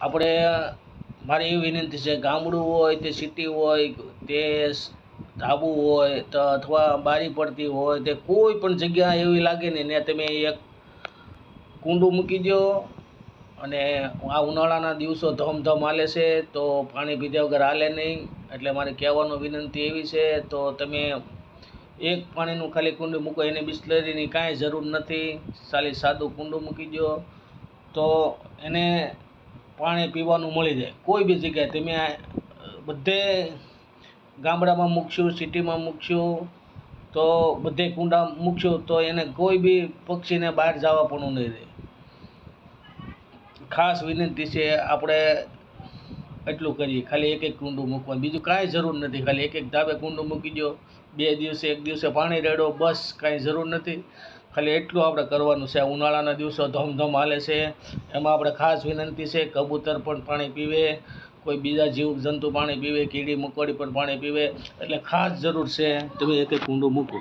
આપણે, મારી એવી વિનંતી છે, ગામડું હોય તે સિટી હોય તે ધાબુ હોય, તો અથવા બારી પડતી હોય તે કોઈ પણ જગ્યા એવી લાગે ને ને તમે એક કુંડું મૂકી દો અને આ ઉનાળાના દિવસો ધમધમ હાલે છે, તો પાણી પીધા વગર હાલે નહીં. એટલે મારે કહેવાનું વિનંતી એવી છે, તો તમે એક પાણીનું ખાલી કુંડું મૂકો, એને બિસ્લરીની કાંઈ જરૂર નથી. ખાલી સાદું કુંડું મૂકી દો. તો એને પાણી પીવાનું મળી જાય. કોઈ બી જગ્યાએ તમે બધે ગામડામાં મૂકશો, સિટીમાં મૂકશો, તો બધે કુંડા મૂકશો, તો એને કોઈ બી પક્ષીને બહાર જવા પણ નહીં રહે ખાસ વિનંતી છે આપણે એટલું કરીએ. ખાલી એક એક કુંડું મૂકવાનું બીજું કાંઈ જરૂર નથી. ખાલી એક એક ધાબે કુંડું મૂકી દો બે દિવસે, એક દિવસે પાણી રેડો, બસ કાંઈ જરૂર નથી. ખાલી એટલું આપણે કરવાનું છે. ઉનાળાના દિવસો ધમધમ હાલે છે. એમાં આપણે ખાસ વિનંતી છે, કબૂતર પણ પાણી પીવે, કોઈ બીજા જીવ જંતુ પાણી પીવે, કીડી, મકોડી પણ પાણી પીવે. એટલે ખાસ જરૂર છે, તમે એક એક કુંડું મૂકો.